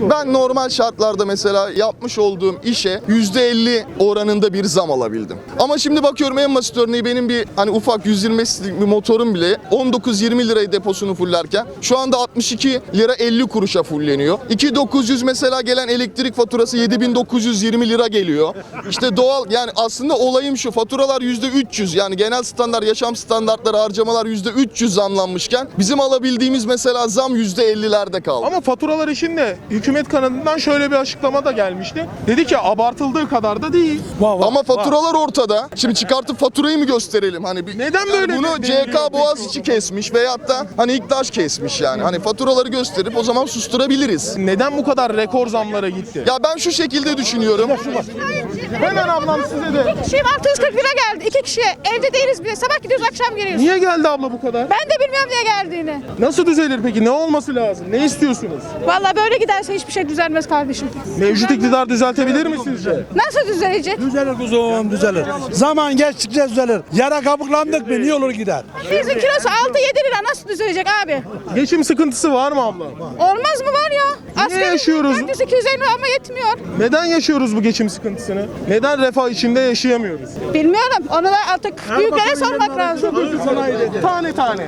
Ben normal şartlarda mesela yapmış olduğum işe %50 oranında bir zam alabildim. Ama şimdi bakıyorum en basit örneği benim bir hani ufak 120 cc'lik bir motorum bile 19-20 lirayı deposunu fullerken şu anda 62 lira 50 kuruşa fulleniyor. 2900 mesela gelen elektrik faturası 7920 lira geliyor. İşte doğal yani aslında olayım şu faturalar %300 yani genel standart yaşam standartları harcamalar %300 zamlanmışken bizim alabildiğimiz mesela zam %50'lerde kaldı. Ama faturalar işinde hükümet kanadından şöyle bir açıklama da gelmişti. Dedi ki abartıldığı kadar da değil. Ama faturalar ortada. Şimdi çıkartıp faturayı mı gösterelim? Hani bir, Neden Yani böyle bunu de- CK Boğaziçi kesmiş veyahut da hani İktaş kesmiş yani. Hani faturaları gösterip o zaman susturabiliriz. Neden bu kadar rekor zamlara gitti? Ya ben şu şekilde düşünüyorum. Hemen ablam size de. Kişiyim 640 lira geldi. İki kişi. Evde değiliz bile. Sabah gidiyoruz akşam geliyoruz. Niye geldi abla bu kadar? Ben de bilmiyorum niye geldiğini. Nasıl düzelir peki? Ne olması lazım? Ne istiyorsunuz? Vallahi böyle giderse hiçbir şey düzelmez kardeşim. Mevcut iktidar düzeltebilir mi sizce? Nasıl düzelecek? Düzelir kuzum düzelir. Zaman geçtikçe düzelir. Yara kabuklandık mı niye olur gider. Peynirin kilosu 6-7 lira nasıl düzelecek abi? Geçim sıkıntısı var mı abla? Olmaz mı var ya? Asgari yaşıyoruz? 400-250 ama yetmiyor. Neden yaşıyoruz bu geçim sıkıntısını? Neden refah içinde yaşayamıyoruz? Bilmiyorum. Onu da artık büyüklere sormak lazım. Tane tane.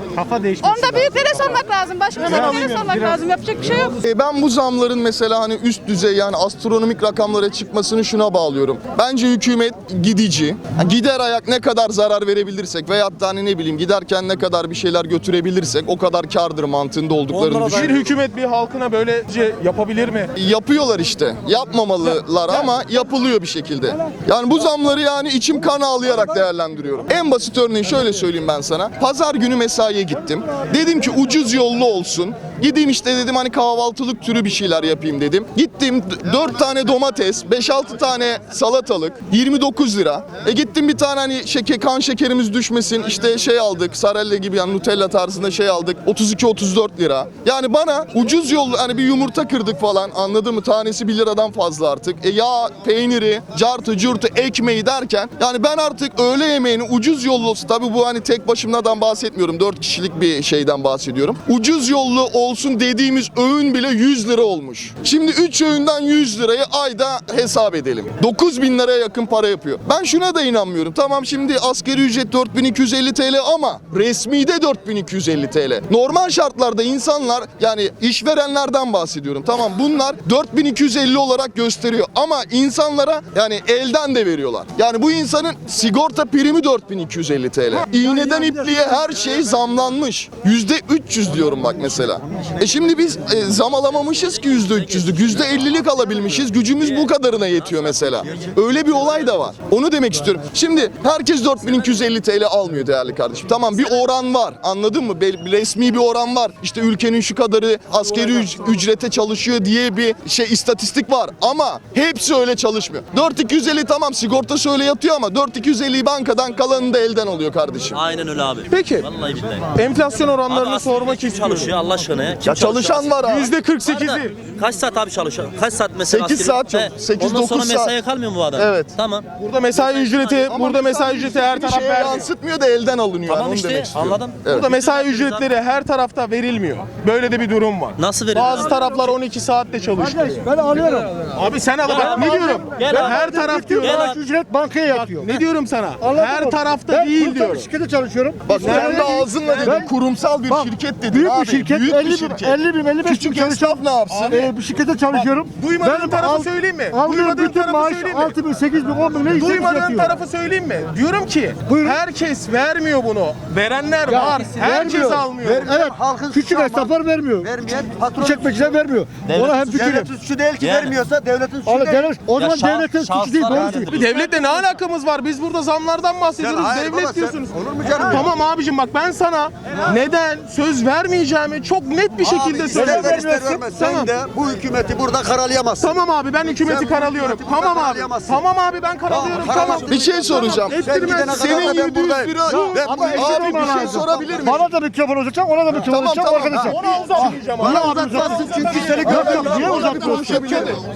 Onu da büyüklere sormak lazım. Başkalarına sormak lazım. Yapacak bir şey yok. E, Ben bu zamların mesela hani üst düzey yani astronomik rakamlara çıkmasını şuna bağlıyorum. Bence hükümet gidici. Gider ayak ne kadar zarar verebilirsek veyahut da hani ne bileyim giderken ne kadar bir şeyler götürebilirsek o kadar kardır mantığında olduklarını Onlara Bir düşünüyorum. hükümet bir halkına böylece yapabilir mi? Yapıyorlar işte. Yapmamalılar ama yapılıyor bir şekilde. Yani bu zamları yani içim kan ağlayarak değerlendiriyorum. En basit örneği şöyle söyleyeyim ben sana. Pazar günü mesaiye gittim. Dedim ki ucuz yollu olsun. Gideyim işte dedim hani kahvaltılık türü bir şeyler yapayım dedim. Gittim 4 tane domates, 5-6 tane salatalık 29 lira. E gittim bir tane hani şeker, kan şekerimiz düşmesin işte şey aldık sarelle gibi yani Nutella tarzında şey aldık 32-34 lira. Yani bana ucuz yollu hani bir yumurta kırdık falan anladın mı? Tanesi 1 liradan fazla artık. E yağ, peyniri, cartı, curtu, ekmeği derken yani ben artık öğle yemeğini ucuz yollu olsun. Tabii bu hani tek başımdan bahsetmiyorum. 4 kişilik bir şeyden bahsediyorum. Ucuz yollu olsun dediğimiz öğün bile 100 lira olmuş. Şimdi 3 öğünden 100 lirayı ayda hesap edelim. 9 bin liraya yakın para yapıyor. Ben şuna da inanmıyorum. Tamam şimdi asgari ücret 4250 TL ama resmi de 4250 TL. Normal şartlarda insanlar yani işverenlerden bahsediyorum. Tamam bunlar 4250 olarak gösteriyor ama insanlara yani elden de veriyorlar. Yani bu insanın sigorta primi 4250 TL. İğneden ipliğe her şey zamlanmış. %300 diyorum bak mesela. E şimdi biz e, zam alamamışız ki %300'lük. %50'lik alabilmişiz. Gücümüz bu kadarına yetiyor mesela. Öyle bir olay da var. Onu demek istiyorum. Şimdi herkes 4250 TL almıyor değerli kardeşim. Tamam bir oran var. Anladın mı? Bel- Resmi bir oran var. İşte ülkenin şu kadarı askeri üc- ücrete çalışıyor diye bir şey istatistik var. Ama hepsi öyle çalışmıyor. 4250 tamam sigortası öyle yatıyor ama 4250'yi bankadan kalanını da elden alıyor kardeşim. Aynen öyle abi. Peki. Vallahi billahi. Enflasyon oranlarını aslında sormak kim istiyorum. çalışıyor Allah aşkına ya? Kim Ya çalışan var abi. Yüzde 48'i. Kaç saat abi çalışıyor? Kaç saat mesela? 8 askeri- saat çok. He, 8 Ondan sonra 9 saat. mesaiye kalmıyor mu bu adam? Evet. Tamam. Burada mesai ücreti, burada mesai ücreti her taraf şeye vermiyor. yansıtmıyor da elden alınıyor. Tamam yani, onu işte, demek istiyorum. anladım. Evet. Burada mesai ücretleri her tarafta verilmiyor. Böyle de bir durum var. Nasıl veriyor Bazı abi? taraflar 12 saatte çalıştırıyor. Ben alıyorum. Abi sen al bak ne diyorum? Ben her taraf diyorum. Gel abi. Ücret bankaya yatıyor. Ne diyorum sana? Her tarafta ben değil diyorum. şirkette çalışıyorum. Bak sen Ben- de ağzınla dedin Ben- kurumsal bir şirket dedin Büyük abi. bir şirket, büyük 50 bir bin, şirket. 50 bin, 55 bin Küçük esnaf ne yapsın? Ee, bir şirkette çalışıyorum. Duymadığın tarafı söyleyeyim mi? Aldığım Duymadığın bütün tarafı maaş söyleyeyim mi? 6 bin, 8 bin, 10 bin ne Duymadığın tarafı söyleyeyim mi? Diyorum ki Buyurun. herkes vermiyor bunu. Verenler Ya, var. Herkes vermiyor. almıyor. Ver- evet, küçük esnaflar vermiyor. Vermeyen patron İşletmeciler vermiyor. Ona hem fikrim. devletin suçu değil ki vermiyorsa devletin suçu değil. o zaman devletin suçu değil. Devletle ne alakamız var? Biz burada zamlardan bahsediyoruz. Devlet diyorsunuz. olur mu canım? Tamam abicim bak ben sana neden söz vermeyeceğimi çok net bir şekilde Abi, söylüyorum. ister ver ister vermez. Tamam. Sen de bu hükümeti burada karalayamazsın. Tamam abi ben hükümeti Sen hükümeti Tamam abi. Tamam abi ben karalıyorum. Tamam, Tamam. karamazsın. Bir şey soracağım. Sen Ettirmez. kadar Senin da ben 700 buradayım. lira... Ben Ama Abi bir şey lazım. sorabilir miyim? Bana da mikrofon uzatacağım, ona da mikrofon Tamam, uzatacağım tamam. arkadaşlar. Ona uzatmayacağım abi uzatıyorsun? Çünkü seni görmüyorum. Niye uzatıyorsun?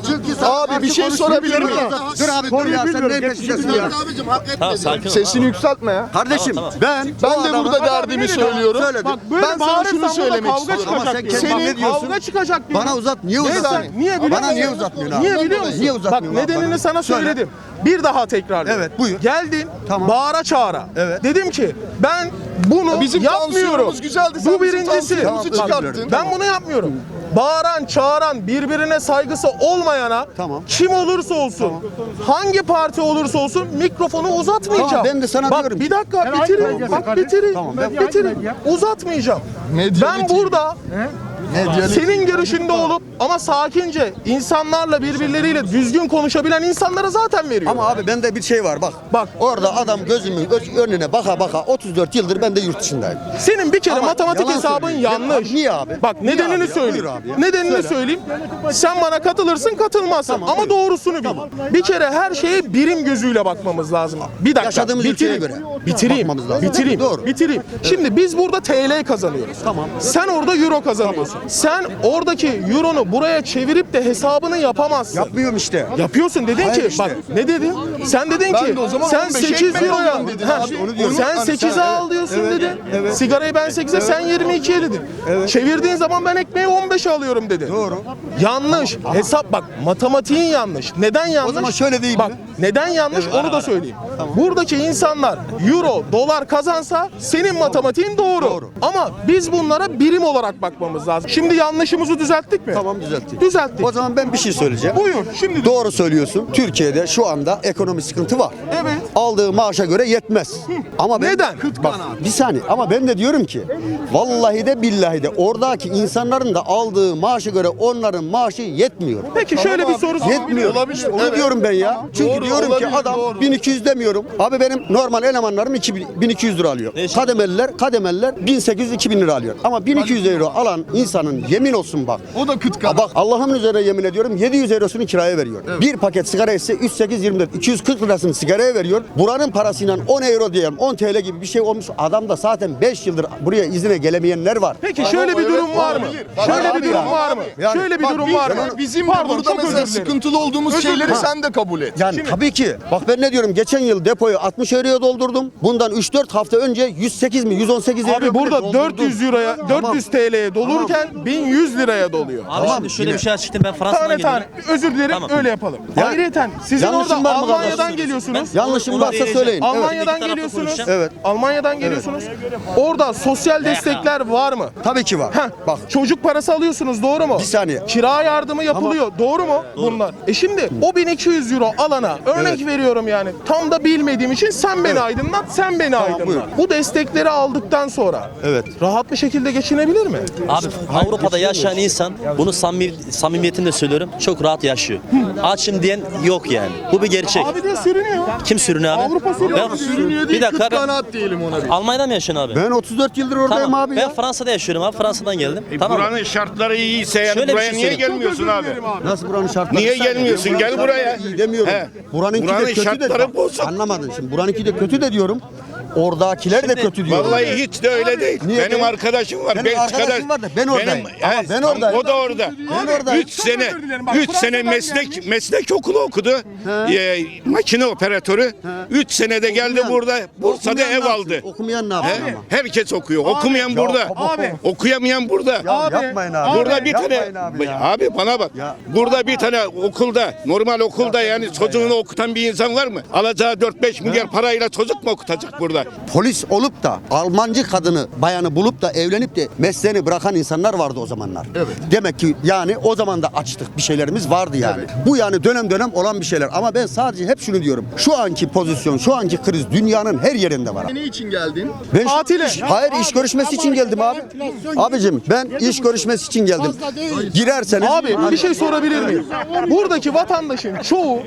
Çünkü sen Abi bir şey sorabilir miyim? Dur abi dur Konuyu ya sen bilmiyorum, geçmişi peşindesin ya? Tamam sakin ol. Sesini yükseltme ya. Kardeşim ben Ben de burada derdimi söylüyorum. Söyle. Bak böyle Ben sana şunu burada söylemek kavga istiyorum. Çıkacak sen kendin ne diyorsun? Kavga çıkacak diyor. Bana uzat. Niye uzatmıyorsun? Niye biliyor Bana musun? niye uzatmıyorsun abi? Niye biliyor musun? Niye Bak uzatmıyorsun abi nedenini bana? sana Söyle. söyledim. Bir daha tekrarlıyorum. Evet, buyur. Geldin Tamam. bağıra çağıra. Evet. Dedim ki ben bunu Bizim yapmıyorum. tansiyonumuz güzeldi, sen Bu bizim birincisi. tansiyonumuzu Bak, çıkarttın. Ben bunu yapmıyorum. Bağıran, çağıran, birbirine saygısı olmayana Tamam. kim olursa olsun, hangi parti olursa olsun mikrofonu uzatmayacağım. Tamam, ben de sana Bak, diyorum bir dakika bitireyim. Bak bitireyim. Tamam, Ben bitireyim. Uzatmayacağım. Medya Ben burada senin görüşünde olup ama sakince insanlarla birbirleriyle düzgün konuşabilen insanlara zaten veriyor. Ama abi bende bir şey var bak. Bak. Orada adam gözümün göz önüne baka baka 34 yıldır ben de yurt dışındayım. Senin bir kere Ama matematik yalan hesabın söylüyor. yanlış. Abi niye abi? Bak Niye nedenini abi söyleyeyim. Abi ya. Nedenini Söyle. söyleyeyim. Sen bana katılırsın katılmazsın Tamam, ama buyur. doğrusunu bil. Bir kere her şeye birim gözüyle bakmamız lazım. Bir dakika. Yaşadığımız ülkeye göre Bitireyim. bakmamız lazım. Bitireyim. Doğru. Bitireyim. Şimdi biz burada TL kazanıyoruz. Tamam. Sen orada euro kazanıyorsun. Sen oradaki euronu buraya çevirip de hesabını yapamazsın. Yapmıyorum işte. Yapıyorsun dedin Hayır ki işte. bak ne dedin? Sen dedin Ben ki de o zaman sen 15 8 ekmek euroya alıyorum dedin Ha, abi, onu diyorum. sen Hani 8'e sen- al diyorsun evet, dedin. evet. Sigarayı ben 8'e sen 22'ye dedin. Çevirdiğin zaman ben ekmeği 15'e alıyorum dedin. Doğru. Yanlış. Hesap bak matematiğin yanlış. Neden yanlış? zaman şöyle değil Bak mi? Neden yanlış onu da söyleyeyim. Buradaki insanlar euro, dolar kazansa senin matematiğin doğru. Ama biz bunlara birim olarak bakmamız lazım. Şimdi yanlışımızı düzelttik mi? Tamam düzelttik. Düzelttik. O zaman ben bir şey söyleyeceğim. Buyur. Şimdi Doğru söylüyorsun. Türkiye'de şu anda ekonomi sıkıntı var. Evet. Aldığı maaşa göre yetmez. Ama ben, Neden? Bak, bir saniye ama ben de diyorum ki vallahi de billahi de oradaki insanların da aldığı maaşa göre onların maaşı yetmiyor. Peki şöyle bir soru sorayım. Yetmiyor. Olabilir, Onu diyorum ben ya. Çünkü Doğru, diyorum ki adam doğru. 1200 demiyorum. Abi benim normal elemanlarım 2000 1200 lira alıyor. Ne? Kademeliler, kademeliler 1800 2000 lira alıyor. Ama 1200 euro alan insanın yemin olsun bak. O da kıt kanat. bak Allah'ın üzerine yemin ediyorum 700 eurosunu kiraya veriyor. Bir paket sigara ise 3 8 24 240 lirasını sigaraya veriyor. Buranın parasıyla 10 euro diyelim 10 TL gibi bir şey olmuş. Adam da zaten 5 yıldır buraya izine gelemeyenler var. Peki şöyle bir evet, durum var mı? Şöyle bir durum var mı? Şöyle bir durum var mı? Bizim Pardon, burada çok mesela sıkıntılı olduğumuz Özür şeyleri sen de kabul et. Yani tabii ki. Bak ben ne diyorum geçen yıl depoyu 60 euroya doldurdum. Bundan 3-4 hafta önce 108 mi 118 euro Abi burada doldurdum. 400 euroya, 400 TL'ye dolurken 1100 liraya doluyor. Abi Tamam, şimdi şöyle yine. bir şey açıktım ben Fransa'dan Tane tane. geliyorum. Özür dilerim Tamam. öyle yapalım. Ya, Ayrıyeten sizin yanlışım orada var mı Almanya'dan geliyorsunuz. Yanlışım Onu varsa söyleyin. Evet. Almanya'dan geliyorsunuz. Evet. Almanya'dan geliyorsunuz. Orada sosyal destekler var mı? Tabii ki var. Heh, Bak çocuk parası alıyorsunuz doğru mu? Bir saniye. Kira yardımı yapılıyor doğru mu bunlar? E şimdi o 1200 euro alana örnek Evet. veriyorum yani tam da bilmediğim için sen beni aydınlat sen beni aydınlat. buyur. Bu destekleri aldıktan sonra Evet. rahat bir şekilde geçinebilir mi? Abi Avrupa'da yaşayan insan bunu samimi, samimiyetimle söylüyorum çok rahat yaşıyor. Açım diyen yok yani. Bu bir gerçek. Abi de sürünüyor. Kim sürünüyor abi? Avrupa sürünüyor. Ben- Sürünüyor Bir değil, dakika kıt ben- kanaat diyelim ona. bir. Almanya'da mı yaşıyorsun abi? ben 34 yıldır oradayım tamam. abi ben ya. Fransa'da yaşıyorum abi. Fransa'dan geldim. E, tamam. mı? Buranın şartları iyiyse yani Şöyle bir buraya şey niye söyleyeyim. gelmiyorsun abi? Nasıl buranın şartları? Niye gelmiyorsun? Gel buraya. İyi demiyorum. He. Buranınki Buranın de kötü de. şartları bak, bozuk. Anlamadın şimdi. Buranınki de kötü de diyorum. Oradakiler de kötü diyorum. Vallahi hiç de öyle değil. Niye Benim değil? arkadaşım var. Senin Belçika'da. arkadaşın var da ben oradayım. Ama he, ben oradayım. O da orada. Ben oradayım. 3 sene özür dilerim. Bak, 3 sene Fransa'dan meslek gelmiş. meslek okulu okudu. Ee, makine operatörü. 3 senede geldi Okumayan- burada Bursa'da okumayan ev ne yapsın? aldı. Okumayan ne yapsın ama? Herkes okuyor. Okumayan Ya, burada. Abi. Okuyamayan burada. Ya Abi, yapmayın abi. Burada bir tane Yapmayın abi ya. abi bana bak. Ya. Burada bir tane okulda normal okulda yani çocuğunu okutan bir insan var mı? Alacağı 4-5 milyar parayla çocuk mu okutacak burada? Polis olup da Almancı kadını, bayanı bulup da evlenip de mesleğini bırakan insanlar vardı o zamanlar. Demek ki yani o zaman da açtık bir şeylerimiz vardı yani. Bu yani dönem dönem olan bir şeyler. Ama ben sadece hep şunu diyorum. Şu anki pozisyon, şu anki kriz dünyanın her yerinde var. Ne için geldin? Ben şu- Tatile. iş- hayır iş görüşmesi için geldim abi. Abicim ben iş görüşmesi için geldim. Girerseniz Abi bir şey sorabilir miyim? Buradaki vatandaşın çoğu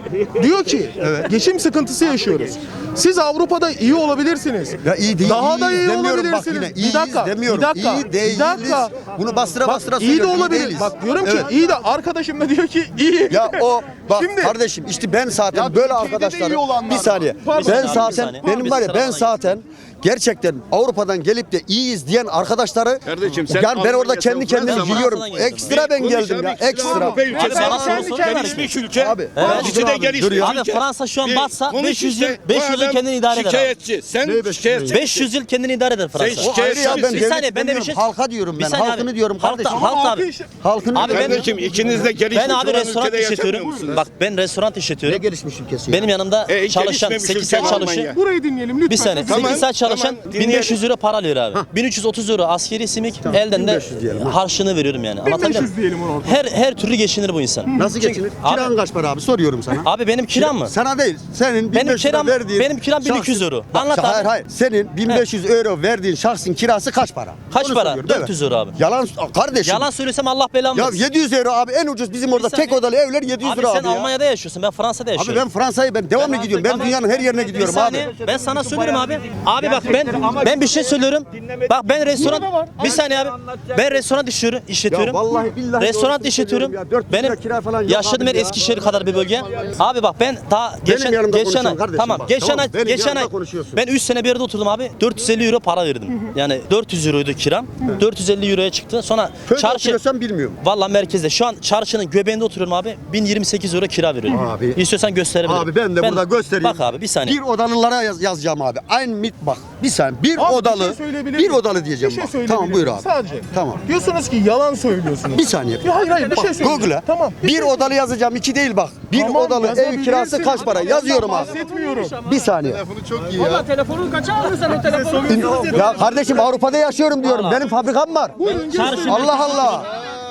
diyor ki geçim sıkıntısı yaşıyoruz. Siz Avrupa'da iyi olabilirsiniz. Ya iyi değil. Daha da iyi demiyorum bak olabilirsiniz. yine. bir İyiyiz dakika. demiyorum. Bir dakika. İyi değiliz. Bir dakika. Bunu bastıra Bak bastıra iyi de söylüyorum, iyi olabilir. değiliz. Bak diyorum Evet. ki iyi de arkadaşım da diyor ki iyi. Ya o bak Şimdi- kardeşim işte ben zaten Ya böyle Türkiye'de de iyi arkadaşlarım olanlar bir var. saniye. Pardon. Ben Bir zaten saniye. benim Bir var ya ben sıralamaya zaten gerçekten Avrupa'dan gelip de iyiyiz diyen arkadaşları Kardeşim sen yani ben orada kendi kendimi geldim. Ekstra ben Konuş geldim abi, ya. Ekstra. Avrupa ülkesi. Abi bana Fransa soru gelişmiş ülke. Abi, Evet. İkisi de gelişmiş ya. Abi ülke. Fransa şu an Bir batsa konuş 500 yıl- işte. 500 Bu yıl adam kendini idare eder abi. Şikayetçi. Sen şikayetçi. 500 yıl kendini idare eder Fransa. Sen O ayrı ya ben Bir saniye, ben de bir demiyorum. şey- Halka diyorum ben. saniye Halkını diyorum Halkta- kardeşim. halk abi. Halkını Abi diyorum. ben- Kardeşim ikiniz de gelişmiş Ben abi olan restoran ülkede yaşamıyor işletiyorum. musunuz? Bak ben restoran Ne işletiyorum. gelişmiş ülkesi? Benim yanımda E, çalışan gelişmemiş 8 ülke saat çalışıyor. Almanya. Burayı dinleyelim lütfen. Bir saniye. Tamam, 8 saat çalışan tamam, dinleyelim. 1500 euro para alıyor abi. 1330 euro askeri simik elden de 1500 diyelim, ha. harçlığını veriyorum yani. Anlatabiliyor 1500 muyum? diyelim ona. Her her türlü geçinir bu insan. Nasıl geçinir? Abi- Kiran kaç para abi? Soruyorum sana. Abi benim kiram mı? Sana değil. Senin Benim 1500 lira kiram- verdiğin benim kiram 1200 şahsın- euro. Bak, Anlat abi. Hayır hayır. Senin 1500 euro verdiğin şahsın kirası kaç para? Kaç Onu para? soruyorum, değil mi? 400 euro abi. Yalan kardeşim. Yalan söylesem Allah belamı Ya versin. 700 euro abi en ucuz bizim orada Bir tek odalı evler 700 Abi lira sen abi ya. Almanya'da yaşıyorsun. Ben Fransa'da Abi yaşıyorum. ben Fransa'yı ben devamlı gidiyorum. Ben Tamam. dünyanın her yerine gidiyorum abi. Ben sana söylüyorum abi. Abi bak ben ben bir şey söylüyorum. Bak ben restoran bir saniye abi. Ben restoran işliyorum, işletiyorum. Ya vallahi billahi restoran işletiyorum. söylüyorum ya. 400 Benim lira kira falan yok yaşadığım abi yer ya. Eskişehir kadar bir bölge. Abi bak ben daha geçen yanımda geçen konuşuyorsun ay kardeşim tamam bak, geçen tamam ay? Benim geçen yanımda ay konuşuyorsun. ben 3 sene bir yerde oturdum abi. 450 euro para verdim. Yani 400 euroydu kiram. 450 euroya çıktı. Sonra Köyde çarşı oturuyorsan bilmiyorum. Valla merkezde. Şu an çarşının göbeğinde oturuyorum abi. 1028 euro kira veriyorum. Abi. İstiyorsan gösterebilirim. Abi ben de burada göstereyim. Bak abi bir saniye. Bir odalılara yaz, yazacağım abi. Aynı mit bak. Bir saniye. Bir Abi bir odalı. şey söyleyebilir bir miyim? odalı diyeceğim Bir şey bak. söyleyebilir Tamam buyur miyim? abi. Sadece. Tamam. Diyorsunuz ki yalan söylüyorsunuz. Bir saniye. Ya hayır hayır bir şey Bak, söyleyeyim. Google'a. Tamam. Bir odalı yazacağım iki değil bak. Bir Tamam, odalı ev yazabilirsin. kirası kaç para? Yazıyorum abi. Bahsetmiyorum. Bir saniye. Çok iyi ya. Telefonun kaça aldın sen o telefonu? Ya kardeşim Avrupa'da yaşıyorum diyorum. Benim fabrikam var. Çarşı Allah Allah.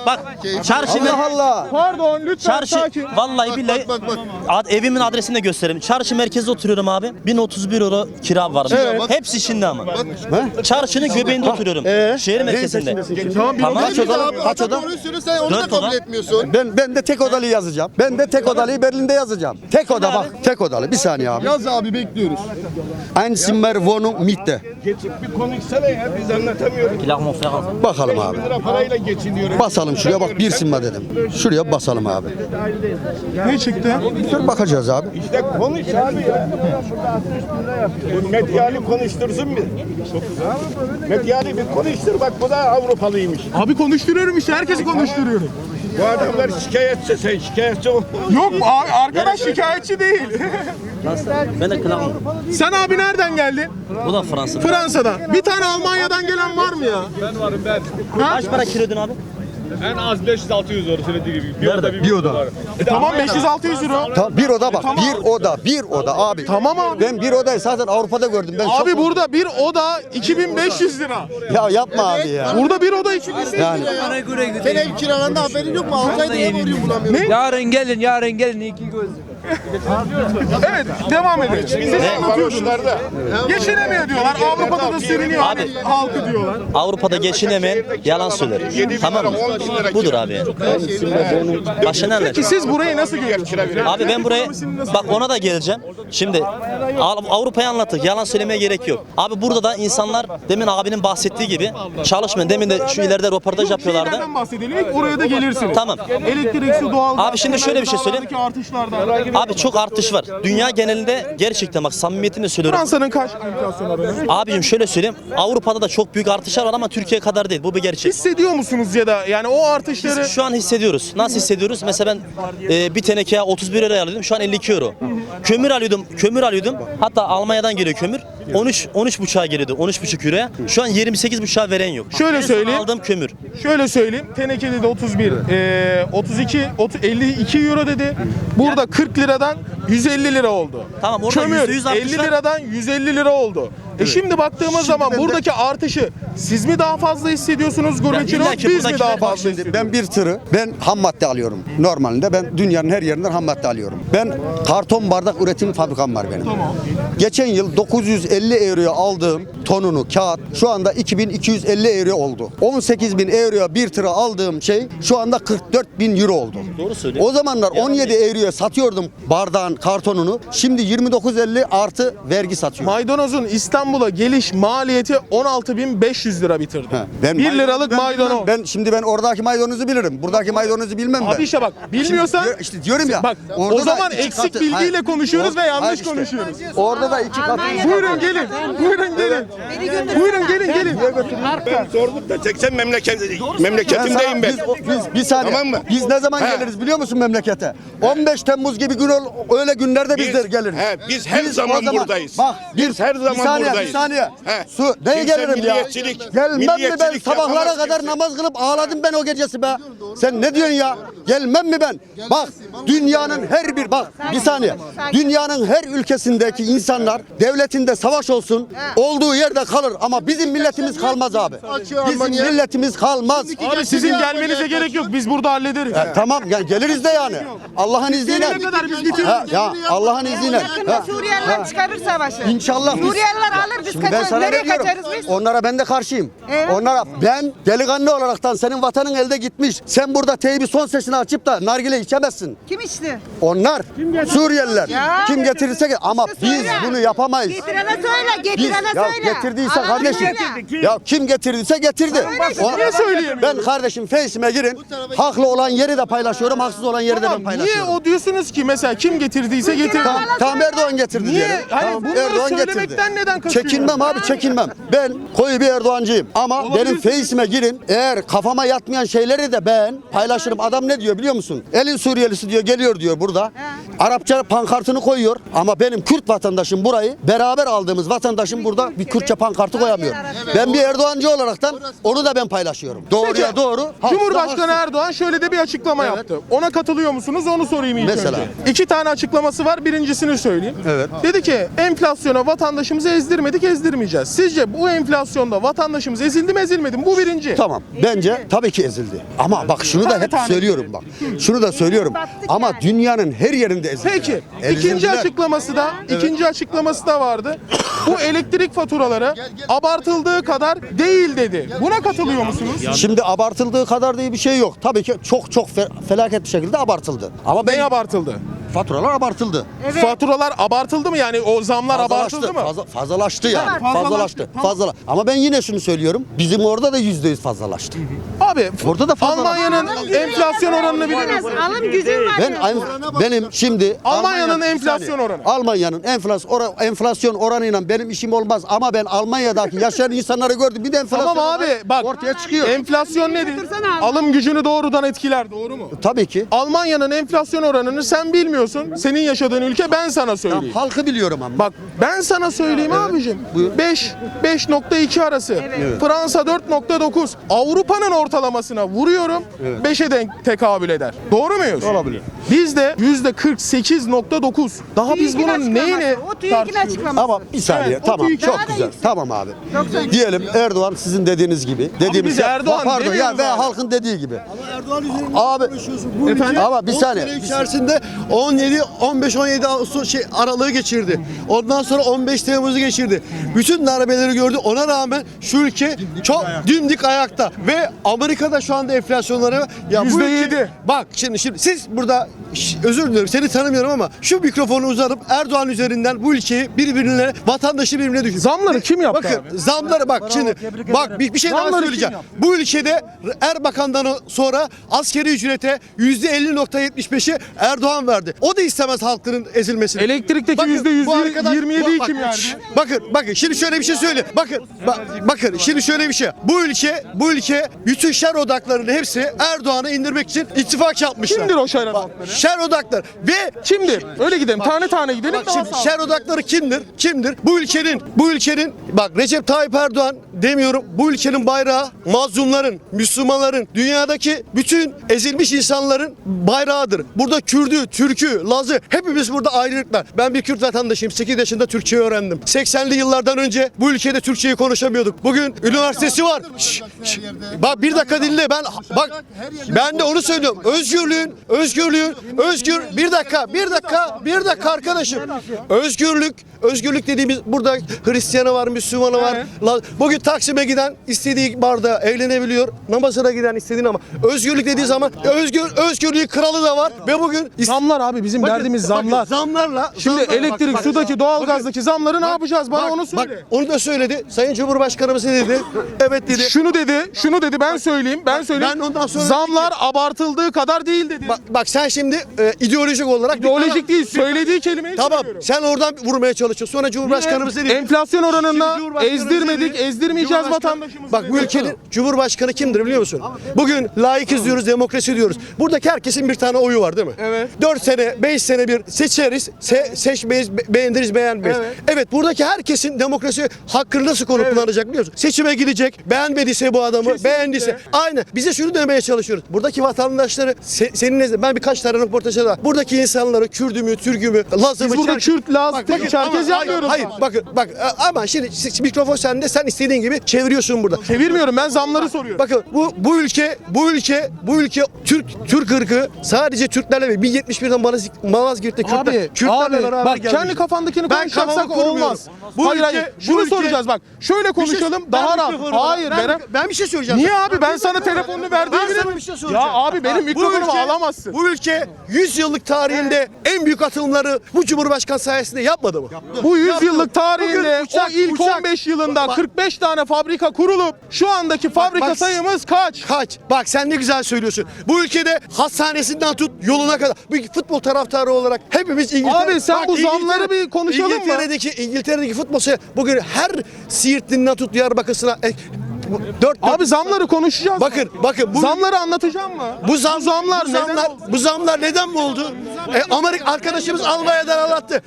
Bak çarşı Allah Allah. Pardon lütfen Çarşı sakin. vallahi billahi bak, bak. Ad- evimin adresini de göstereyim. Çarşı merkezde oturuyorum abi. 1031 euro kira var. Evet. Hepsi şimdi ama. He? Çarşının göbeğinde oturuyorum. Ee? Şehir merkezinde. Tamam bir Tamam. Kaç odalı? Kaç oda? Sen onu da Dört kabul oda. etmiyorsun. Ben ben de tek odalı yazacağım. Ben de tek odalıyı Berlin'de yazacağım. Tek oda bak. Tek odalı. Bir saniye abi. Yaz abi bekliyoruz. Ein Zimmer Wohnung Mitte. Geçip bir konuşsana ya biz anlatamıyoruz. Bakalım abi. 1000 lira parayla geçiniyoruz. Basalım şuraya bak bir simba dedim. Şuraya basalım abi. Ne çıktı? Dur bakacağız abi. İşte konuş abi ya. Medyali konuştursun bir. Medyali bir konuştur bak bu da Avrupalıymış. Abi konuşturuyorum işte herkesi konuşturuyorum. Bu adamlar şikayetçi sen şikayetçi ol. Yok abi arkadaş şikayetçi değil. Ben de kılamam. Sen abi nereden geldin? Bu da Fransa. Fransa'dan. Bir tane Almanya'dan gelen var mı ya? Kaç para ödün abi? En az 500-600 euro söylediği gibi. Bir oda bir, Bir oda. Tamam 500-600 euro. Tamam bir oda bak. Tamam. Bir oda, bir oda abi. Tamam abi. Ben bir odayı zaten Avrupa'da gördüm. Ben Abi şok- burada bir oda 2500 lira. Ya yapma abi ya. Burada bir oda 2500 lira. Yani Sen ev kiralarında haberin yok mu? 6 ayda ev arıyor bulamıyorum. Yarın gelin, yarın gelin iki göz. Evet devam edelim. Siz anlatıyorsunuz. Geçinemiyor diyorlar. Avrupa'da da hani Abi. halkı diyorlar. Avrupa'da geçinemeyen yalan söyler. Tamam mı? Budur abi. yani. Başka ne Peki anlatayım? siz burayı nasıl görüyorsunuz? Abi ben buraya bak ona da geleceğim. Şimdi Av- Avrupa'yı anlattık. Yalan söylemeye gerek yok. Abi burada da insanlar demin abinin bahsettiği gibi çalışmayın. Demin de şu ileride röportaj yapıyorlardı. Şeylerden bahsedelim. Oraya da gelirsiniz. Tamam. Elektrik, su, doğalgaz. Abi şimdi şöyle bir şey söyleyeyim. artışlardan. Abi çok artış var. Dünya genelinde gerçekten bak samimiyetimle söylüyorum. Fransa'nın kaç enflasyon oranı? Abicim şöyle söyleyeyim. Avrupa'da da çok büyük artışlar var ama Türkiye kadar değil. Bu bir gerçek. Hissediyor musunuz ya da yani o artışları Biz şu an hissediyoruz. Nasıl hissediyoruz? Mesela ben e, bir teneke 31 liraya alıyordum. Şu an 52 euro. Kömür alıyordum. Kömür alıyordum. Hatta Almanya'dan geliyor kömür. 13 13 buçuğa geliyordu. 13 buçuk euroya. Şu an 28 buçuğa veren yok. Şöyle En son söyleyeyim. Aldığım kömür. Şöyle söyleyeyim. Tenekede de 31, eee 32, 30, 52 euro dedi. Burada 40 liradan 150 lira oldu. Tamam, orada Kömür %100 artış 50 var. liradan 150 lira oldu. E şimdi baktığımız zaman ben de- buradaki artışı siz mi daha fazla hissediyorsunuz gurbetçiler, illa ki biz mi buradakiler- daha Bak fazla Şimdi hissediyoruz? ben bir tırı ben ham madde alıyorum. Normalinde ben dünyanın her yerinden ham madde alıyorum. Ben karton bardak üretim fabrikam var benim. Geçen yıl 950 euroya aldığım tonunu kağıt şu anda 2250 euro oldu. 18 bin euroya bir tırı aldığım şey şu anda 44 bin euro oldu. Doğru söylüyor. O zamanlar 17 euroya satıyordum bardağını olan kartonunu şimdi 29.50 artı vergi satıyor. Maydanozun İstanbul'a geliş maliyeti 16.500 lira bitirdi. Ha, ben 1 maydanozu liralık ben maydanoz. bilmem. Ben şimdi ben oradaki maydanozu bilirim. Buradaki maydanozu bilmem ben. Abi işte bak bilmiyorsan Şimdi işte diyorum ya. Bak orada o zaman eksik katı- bilgiyle Hayır. konuşuyoruz ve Hayır yanlış işte. konuşuyoruz. Orada da iki katı. Buyurun gelin. Buyurun gelin. Buyurun gelin gelin. Ben zorluk da çeksen memleket, Ben sana- memleketimdeyim ben. Biz, biz bir saniye. Tamam mı? Biz ne zaman He. geliriz biliyor musun memlekete? 15 Temmuz gibi gün ol, öyle günlerde biz, Biz- de geliriz. he, biz her o zaman buradayız. Bak Biz her zaman bir saniye, buradayız. Bir saniye. He. Su neye gelirim ya? Gelmem mi ben sabahlara kadar kimse. namaz kılıp ağladım ben o gecesi be. Sen ne diyorsun ya? Gelmem mi ben? Bak dünyanın her bir bak bir saniye. Dünyanın her ülkesindeki insanlar devletinde savaş olsun olduğu yerde kalır ama bizim milletimiz kalmaz abi. Bizim milletimiz kalmaz. Abi sizin gelmenize gerek yok. Biz burada hallederiz. Ya tamam yani geliriz de yani. Allah'ın izniyle. Gelene kadar biz bitiririz. Ha, ya Allah'ın izniyle. Yakında Ha, Suriyeliler çıkarır savaşı. İnşallah biz- Suriyeliler alır biz Şimdi ben kaçarız. sana Nereye ne diyorum? kaçarız biz? Onlara ben de karşıyım. Evet. Onlara ben delikanlı olaraktan senin vatanın elde gitmiş. Sen burada teybi son sesini açıp da nargile içemezsin. Kim içti? Onlar Suriyeliler. Ya. Kim getirirse ge- ama İşte biz söyle. bunu yapamayız. Getirene söyle, Biz getirene ya söyle. getirdiyse Alanı kardeşim. söyle. Ya kim getirdiyse getirdi. O- Niye? Ben kardeşim Face'ime girin. Haklı olan yeri de paylaşıyorum, haksız olan yeri de ben Tamam, niye paylaşıyorum. o diyorsunuz ki mesela kim getirdiyse getirdi. Tamam, tamam Erdoğan getirdi Niye? diyelim. Hani Tamam, bunları söylemekten neden kaçıyorsun? Çekinmem abi çekinmem. Ben koyu bir Erdoğancıyım. Ama Olabilir. benim face'ime girin. Eğer kafama yatmayan şeyleri de ben paylaşırım. Adam ne diyor biliyor musun? Elin Suriyelisi diyor geliyor diyor burada. Arapça pankartını koyuyor. Ama benim Kürt vatandaşım burayı beraber aldığımız vatandaşım burada bir Kürtçe pankartı koyamıyor. Ben bir Erdoğancı olaraktan onu da ben paylaşıyorum. Doğruya Peki, doğru. Cumhurbaşkanı haksız. Erdoğan şöyle de bir açıklama Evet. yaptı. Ona katılıyor musunuz? Onu sorayım ilk Mesela? önce. İki tane açıklaması var. Birincisini söyleyeyim. Evet. Dedi ki enflasyona vatandaşımızı ezdirmedik, ezdirmeyeceğiz. Sizce bu enflasyonda vatandaşımız ezildi mi, ezilmedi mi? Bu birinci. Tamam. Bence tabii ki ezildi. Ama bak şunu da hep söylüyorum bak. Şunu da söylüyorum. Ama dünyanın her yerinde ezildi. Peki. Ezildiler. ikinci açıklaması da ikinci açıklaması da vardı. Bu elektrik faturaları abartıldığı kadar değil dedi. Buna katılıyor musunuz? Şimdi abartıldığı kadar diye bir şey yok. Tabii ki çok çok fe- felaket bir şekilde abartıldı. Ama ben Ne abartıldı? Faturalar abartıldı. Faturalar abartıldı mı yani o zamlar Fazlalaştı, abartıldı mı? fazla- fazlalaştı yani. Fazlalaştı. Fazlalaştı. Fazla. Ama ben yine şunu söylüyorum. Bizim orada da yüzde yüz fazlalaştı. Abi Orada da fazla Almanya'nın Alım enflasyon oranını bilir misin? Alım gücün var. Ben aynı- benim şimdi Almanya'nın enflasyon oranı. Almanya'nın enflasyon ora- enflasyon oranıyla benim işim olmaz ama ben Almanya'daki yaşayan insanları gördüm. Bir de enflasyon Tamam abi oranı bak ortaya çıkıyor. enflasyon nedir? Alım gücünü doğrudan etkiler doğru mu? Tabii ki. Almanya'nın enflasyon oranını sen bilmiyorsun. Senin yaşadığın ülke ben sana söyleyeyim. halkı biliyorum ama. Bak ben sana söyleyeyim abicim. Buyur. 5 5.2 arası. Fransa 4.9. Avrupa'nın ortalamasına vuruyorum. 5'e denk tekabül eder. Doğru muyuz? Olabilir. Bizde %48.9. Daha biz TÜİK'in bunun neyini. O TÜİK'in tartışıyoruz? açıklaması. Ama bir saniye Evet, tamam TÜİK çok güzel. yüksek. Tamam abi. Yoksa- Diyelim Erdoğan sizin dediğiniz gibi. Dediğimiz biz Erdoğan pardon ya veya halkın dediği gibi. Erdoğan üzerinde Abi bu ülke Efendim? Ama bir 10 saniye. sene içerisinde 17 15 17 Ağustos şey aralığı geçirdi. Ondan sonra 15 Temmuz'u geçirdi. Bütün darbeleri gördü. Ona rağmen şu ülke çok dimdik ayakta ve Amerika'da şu anda enflasyonları ya bu ülke-. Bak şimdi şimdi siz burada Şş, özür dilerim seni tanımıyorum ama şu mikrofonu uzanıp Erdoğan üzerinden bu ülkeyi birbirine vatandaşı birbirine düşün. Zamları kim yaptı Bakın abi? zamları bak şimdi bak bir, bir şey daha Zamları kim söyleyeceğim. yaptı? Bu ülkede Erbakan'dan sonra askeri ücrete %50.75'i Erdoğan verdi. O da istemez halkların ezilmesini. Elektrikteki Bakın, yüzde yüz bu arkadan- 27'yi bak- kim şş, Bakın bakın şimdi şöyle bir şey söyle. Bakın ba- bakın şimdi şöyle bir şey. Bu ülke bu ülke bütün şer odaklarının hepsi Erdoğan'ı indirmek için ittifak yapmışlar. Kimdir o şer odakları? Şer odakları ve Kimdir? Öyle gidelim. Tane tane gidelim. Bak daha şimdi sağlıklı. şer odakları kimdir? Kimdir? Bu ülkenin, bu ülkenin bak Recep Tayyip Erdoğan demiyorum. Bu ülkenin bayrağı mazlumların, Müslümanların, dünyadaki bütün ezilmiş insanların bayrağıdır. Burada Kürdü, Türkü, Lazı hepimiz burada ayrılıklar. Ben bir Kürt vatandaşıyım. 8 yaşında Türkçe öğrendim. 80'li yıllardan önce bu ülkede Türkçeyi konuşamıyorduk. Bugün üniversitesi var. Şş, şş. Bak bir dakika dinle ben bak ben de onu söylüyorum. Özgürlüğün, özgürlüğün, özgür bir dakika, bir dakika, bir dakika arkadaşım. Özgürlük, özgürlük dediğimiz burada Hristiyanı var, Müslümanı var. Bugün Taksim'e giden istediği barda eğlenebiliyor. Namazına giden istediğin ama özgürlük dediği zaman özgür özgürlüğü kralı da var ve bugün Zamlar abi bizim Bakın, derdimiz bakın, zamlar. zamlarla Şimdi zamlarla- elektrik, bak, bak, sudaki, doğalgazdaki zamları ne bak, yapacağız? Bana bak, onu Bak söyle. onu da söyledi. Sayın Cumhurbaşkanımız ne dedi? Evet dedi. Şunu dedi, şunu dedi ben söyleyeyim, ben bak, söyleyeyim. ben ondan sonra Zamlar abartıldığı kadar değil dedi. Bak, bak sen şimdi e, ideolojik olarak İdeolojik değil, söylediği kelimeyi Tamam söylüyorum. sen oradan vurmaya çalışıyorsun. Sonra Cumhurbaşkanımız dedi. Enflasyon oranında Şimdi Cumhurbaşkanımız ezdirmedik, dedi, ezdirmeyeceğiz Cumhurbaşkanı- vatandaşımızı. Bak bu ülkenin Cumhurbaşkanı kimdir biliyor musun? Bugün layıkız diyoruz, demokrasi diyoruz. Buradaki herkesin bir tane oyu var değil mi? Evet. 4 sene, 5 sene bir seçeriz, se- seçmeyiz, be- beğeniriz, beğenmeyiz. Evet. Evet. buradaki herkesin demokrasi hakkını nasıl konu Evet. kullanacak biliyor musun? Seçime gidecek, beğenmediyse bu adamı, Kesinlikle. beğendiyse. Aynı. Bize şunu demeye çalışıyoruz. Buradaki vatandaşları se- senin ben birkaç tane röportajda da buradaki insanları Kürdü mü, Türk'ü mü, Laz'ı mı, Biz burada Çerkez- Kürt, Laz, Çerkez yapmıyoruz. Hayır, bakın bak ama şimdi mikrofon sende sen istediğin gibi çeviriyorsun burada. Çevirmiyorum ben zamları soruyorum. Bakın bu bu ülke bu ülke bu ülke Türk Türk ırkı sadece Türklerle ve 1071'den Malaz, Malazgirt'te Kürtler, Abi, Kürtlerle abi beraber bak gelmiş. kendi kafandakini Ben konuşacaksak olmaz. Bu hayır ülke- hayır. bu Şunu ülke- soracağız bak. Şöyle şey- konuşalım ben daha rahat. Hayır ben, ben bir şey söyleyeceğim. Niye abi ben sana telefonunu verdiğimi Ben bir şey soracağım. Ya abi benim mikrofonumu alamazsın. Bu ülke 100 yıllık tarihinde en büyük atılımları bu Cumhurbaşkanı sayesinde yapmadı mı? Bu 100 Yaptı. yıllık tarihinde o ilk uçak- 15 yılında Bak- 45 tane fabrika kurulup şu andaki fabrika bak- sayımız kaç? Kaç? Bak sen ne güzel söylüyorsun. Bu ülkede hastanesinden tut yoluna kadar. Bir futbol taraftarı olarak hepimiz İngiltere... Abi sen bu zamları bir konuşalım mı? İngiltere'deki, İngiltere'deki futbol bugün her Siirt'inden tut Diyarbakır'sına... E, bu- dört, Abi dört- zamları konuşacağız. Bakın, bakın bu- zamları anlatacağım mı? bu zam, zamlar bu zamlar, bu zamlar neden mi oldu? E, Amerika arkadaşımız Almanya'dan anlattı.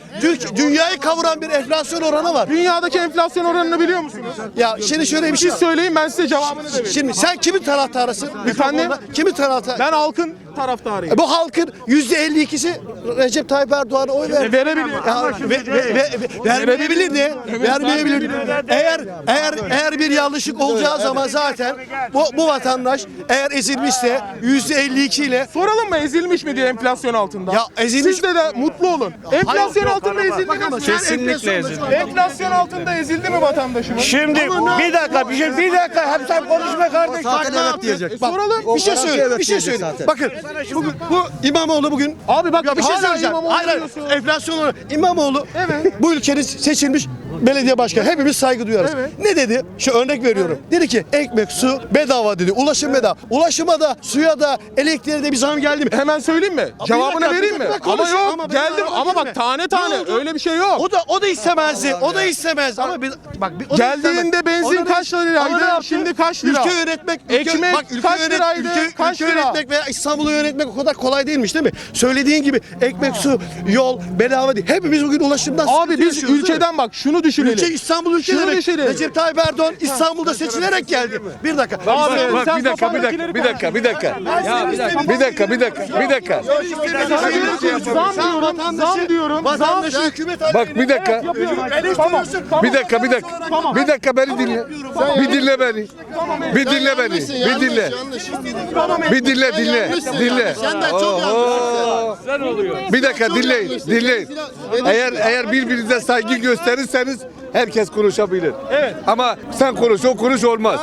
Dünyayı kavuran bir enflasyon oranı var. Dünyadaki enflasyon oranını biliyor musunuz? Ya şimdi şöyle bir şey söyleyin ben size cevabını da vereyim. Şimdi sen kimin taraftarısın? Efendim? Kimin taraftarı? Ben halkın taraftarıyım. E, Bu halkın yüzde 52'si Recep Tayyip Erdoğan'a oy verdi. E, verebilir. Ya, ve, ve, ve, vermeyebilirdi. Vermeyebilirdi. Eğer eğer eğer bir yanlışlık olacağı zaman zaten bu, bu vatandaş eğer ezilmişse yüzde 52 ile Soralım mı ezilmiş mi diye enflasyon altında? Ya ezilmiş- Siz de de mutlu olun. Enflasyon Hayır, altında ezildi mi? Kesinlikle ezildi. Enflasyon altında ezildi mi vatandaşımız? Şimdi bir dakika bir şey bir dakika hep sen konuşma kardeş. Zaten evet diyecek. Soralım. bir şey söyle, bir şey söyle. Bakın bugün bu İmamoğlu bugün Abi bak Ya bir şey söyleyeceğim. Hayır, hayır. Enflasyon oranı. İmamoğlu Evet. bu ülkenin seçilmiş belediye başkanı. Hepimiz saygı duyarız. Evet. Ne dedi? Şu örnek veriyorum. Dedi ki ekmek, su bedava dedi. Ulaşım bedava. Ulaşıma da, suya da, elektriğe de bir zam geldi mi? Hemen söyleyeyim mi? bir Cevabını dakika, vereyim mi? Ama yok Ama geldim ama bak tane Ne tane öyle bir şey yok. O da o da istemezdi. O da istemez ama bir, bak bir, o Geldiğinde istemez. benzin O kaç liraydı? Şimdi kaç lira? Ülke yönetmek, ülke, Ekmek bak, ülke kaç yönet- liraydı? Ülke, Kaç ülke lira? yönetmek veya İstanbul'u yönetmek o kadar kolay değilmiş değil mi? Söylediğin gibi ekmek, su, yol bedava değil. Hepimiz bugün ulaşımdan Abi biz ülkeden bak şunu düşünelim. Ülke İstanbul ülke Şunu demek. düşünelim. Recep Tayyip Erdoğan İstanbul'da seçilerek geldi. Bir dakika. Abi, Bak sen bir dakika bir dakika bir dakika bir dakika. Bir dakika bir dakika bir dakika. Sana diyorum ki zam diyorum, zam diyorum, zam. Vatandaşı hükümet Bak bir dakika. Tamam. Bir dakika bir dakika. Bir dakika beni dinle. Bir dinle beni. Bir dinle beni. Bir dinle. Bir dinle dinle. Dinle. Oho. Bir dakika dinleyin. Dinleyin. Eğer eğer birbirinize saygı gösterirseniz herkes konuşabilir. Evet. Ama sen konuş o konuş olmaz.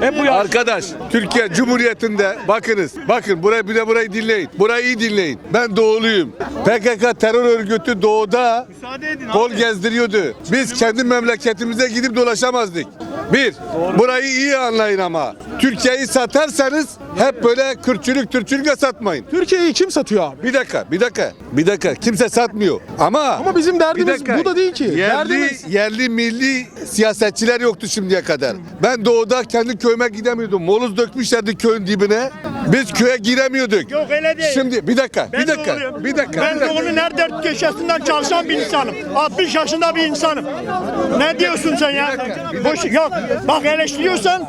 Hep bu Arkadaş Türkiye Cumhuriyeti'nde bakınız. Bakın burayı bir de burayı dinleyin. Burayı iyi dinleyin. Ben doğuluyum. PKK terör örgütü doğuda kol gezdiriyordu. Biz kendi memleketimize gidip dolaşamazdık. Bir, burayı iyi anlayın ama. Türkiye'yi satarsanız hep böyle kürçülük türçülükle satmayın. Türkiye'yi kim satıyor abi? Bir dakika, bir dakika, bir dakika. Kimse satmıyor. Ama Ama bizim derdimiz Bir dakika. bu da değil ki. Yerli, Derdimiz yerli milli siyasetçiler yoktu şimdiye kadar. Ben doğuda kendi köyüme gidemiyordum. Moloz dökmüşlerdi köyün dibine. Biz köye giremiyorduk. Yok öyle değil. Şimdi bir dakika, bir dakika, doğuluyum. bir dakika. Ben bir dakika. doğunun her dört köşesinden çalışan bir insanım. 60 yaşında bir insanım. Ne diyorsun sen ya? Boş, yok. Bak eleştiriyorsan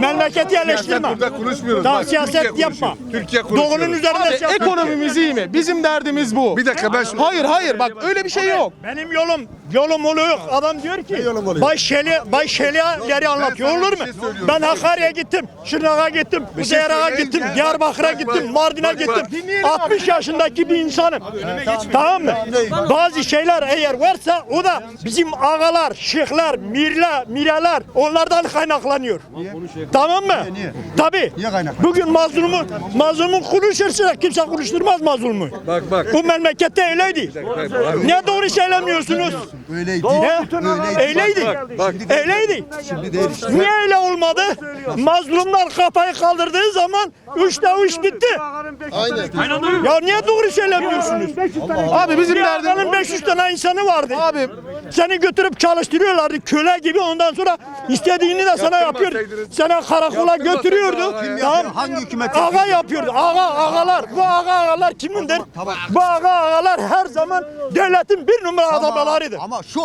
memleketi eleştirme. Burada konuşmuyoruz. Daha Bak, siyaset Türkiye yapma. konuşuyor. Türkiye konuşuyor. Doğunun üzerinde Abi, siyaset. ekonomimiz iyi mi? Bizim derdimiz bu. Bir dakika ben şunu... Hayır hayır bak öyle bir şey yok. Benim yolum, yolum olu yok. Adam diyor ki, Bay Şeli, Bay Şeli'leri anlatıyor olur mu? Ben Hakkari'ye gittim, Şırnak'a gittim, Kuzeyir'e gittim, Diyarbakır'a gittim, Mardin'e gittim. 60 yaşındaki bir insanım. Tamam mı? Bazı şeyler eğer varsa o da bizim ağalar, şeyhler, mirler, mireler onlardan kaynaklanıyor. Tamam mı? Tabii. Bugün mazlumu, mazlumun konuşursa kimse konuşturmaz mazlumu. Bak bak. Bu memlekette öyleydi. Ne doğru söylemiyorsunuz? Öyleydi. Ne? Öyleydi. Öyleydi. Niye öyle olmadı? Mazlumlar kafayı kaldırdığı zaman üçte üç bitti. Aynen. Ya niye doğru söylemiyorsunuz? Abi bizim derdimiz ağanın 500 tane insanı vardı. Abi Seni götürüp çalıştırıyorlardı köle gibi ondan sonra istediğini de sana yapıyor. Sana karakola götürüyordu. Tamam. Hangi hükümet Ağa yapıyordu. Ağa ağalar. Bu ağa ağalar kimindir? Bu ağa ağalar her zaman devletin bir numara adamlarıydı. Ama şu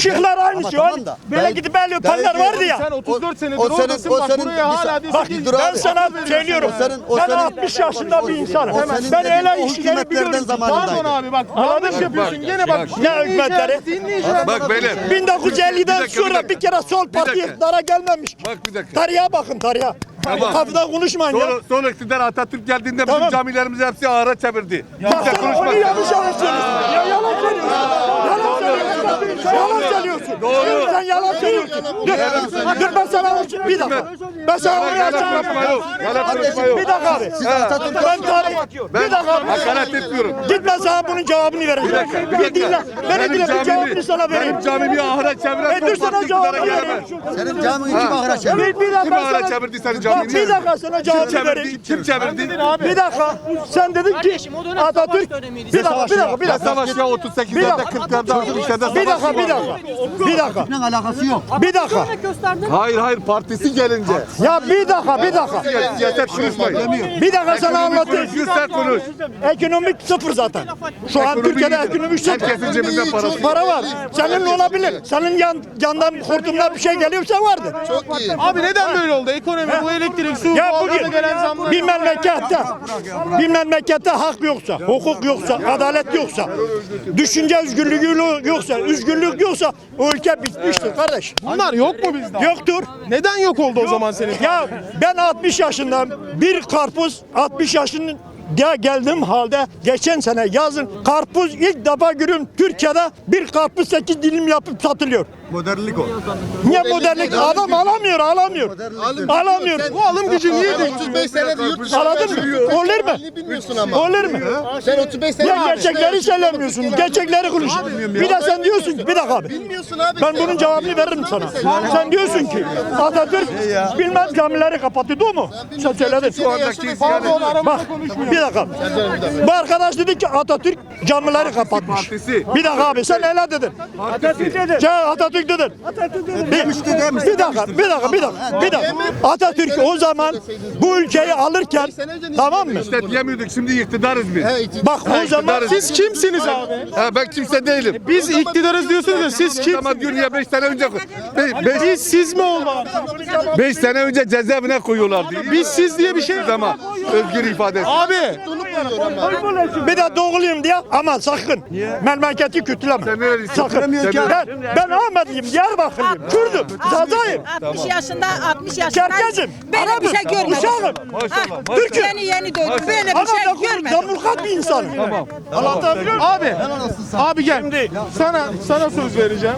Şıklar aynı şu tamam an. da, Böyle gidip el öpenler vardı ya. sen 34 senedir o senin- oradasın o bak senin- buraya hala Bak dur ben abi. sana söylüyorum. O senin- o ben senin- 60 yaşında bir insanım. Ben o işleri biliyorum. Pardon abi bak Anladın yapıyorsun gene bak. Ne hükümetleri? Bak beyler. 1950'den Bir dakika, bir sonra bir kere sol parti dakika. iktidara gelmemiş. Bak bir dakika. Tarihe bakın tarihe. Tamam. Kapıdan konuşmayın ya. Sonra, sonra iktidar Atatürk geldiğinde Tamam. bizim camilerimizi hepsi ağara çevirdi. Bak Kimse sen konuşmaz. onu yanlış anlatıyorsun. Ya yalan söylüyorsun. Yalan söylüyorsun. Yalan söylüyorsun. Doğru. Sen yalan söylüyorsun. Dur, dur ben sana bir dakika. Ben sana onu Yalan açarım. konuşma yok. Yalan konuşma yok. Bir dakika abi. Ben tarih. Bir dakika abi. Hakaret etmiyorum. Git ben sana bunun cevabını vereceğim. Bir dinle. Beni dinle. Ben cevabını sana vereyim. benim camimi ahıra çeviren E dur sana parti cevabı iktidara vereyim. senin camın? Bir, bir dakika Kim sana- çevirdi senin Bak, camini? Bir dakika sana çevirdi? vereyim. Kim çevirdi? Bir dakika. Sen dedin ki Atatürk. Bir dakika, bir dakika, bir Ne dakika. savaş ya Bir 38'lerde dakika. 40'larda 60'larda Bir savaş dakika, bir dakika. Bir dakika. Bunun alakası yok. Bir dakika. Hayır hayır partisi gelince. Ya bir dakika, bir dakika. Siyaset konuşmayın. Bir dakika sana anlatayım. Düzgün konuş. Ekonomik sıfır zaten. Şu an Türkiye'de ekonomik sıfır. Herkesin cebinden parası. Para var. Senin olabilir. Senin yan, yandan hortumdan bir şey geliyorsa vardır. Abi neden böyle oldu? Ekonomi, bu elektrik, su, Ya bugün bir memlekette bir memlekette hak yoksa, hukuk yoksa, adalet yoksa, düşünce özgürlüğü yoksa, özgürlük yoksa o ülke bitmiştir kardeş. Bunlar yok mu bizde? Yoktur. Neden yok oldu o zaman senin? Ya ben 60 yaşındayım. Bir karpuz 60 yaşının ya geldim halde geçen sene yazın karpuz ilk defa görüyorum Türkiye'de bir karpuz 8 dilim yapıp satılıyor. Modernlik o. Niye modernlik? Adam alamıyor, alamıyor. Alamıyor. Bu alım gücü niye değil? 35 senedir yurt dışında Anladın mı? Olur mu? bilmiyorsun ama. Olur mu? Sen 35 Ya gerçekleri söylemiyorsun. Gerçekleri konuş. Bir de sen diyorsun ki bir dakika abi. Bilmiyorsun abi. Ben bunun cevabını veririm sana. Sen diyorsun ki Atatürk bilmem camileri kapattı değil mu? Sen söyledin. Şu andaki Pardon aramızda Bak konuşmuyor. bir dakika. Bu arkadaş dedi ki Atatürk camileri kapatmış. Bir dakika abi sen öyle dedin. Atatürk dedin. Sen Atatürk dedin. Bir, bir dakika, bir dakika, bir dakika, bir dakika. Atatürk o zaman bu ülkeyi alırken tamam mı? işte diyemiyorduk şimdi iktidarız biz. Bak o zaman. Siz kimsiniz abi? Ha, ben kimse değilim. Biz iktidarız diyorsunuz da siz kim? Ama diyor ya 5 sene önce 5 Biz siz mi olmalı? 5 sene önce cezaevine koyuyorlardı. Biz siz diye bir şey ama özgür ifadesi. Abi bir de doğuluyum diye ama sakın memleketi kötüleme. Sakın. Ben, ben Ahmetliyim, Diyarbakırlıyım, Kürdüm, Zazayım, 60 yaşında 60 yaşında Çerkezim, böyle bir şey görmedim. Uşağım. Maşallah. Türk'üm. Yeni yeni doğdum. Böyle bir şey görmedim. damulkat bir insanım. Tamam. Anlatabiliyor muyum? abi abi gel. Sana sana söz vereceğim.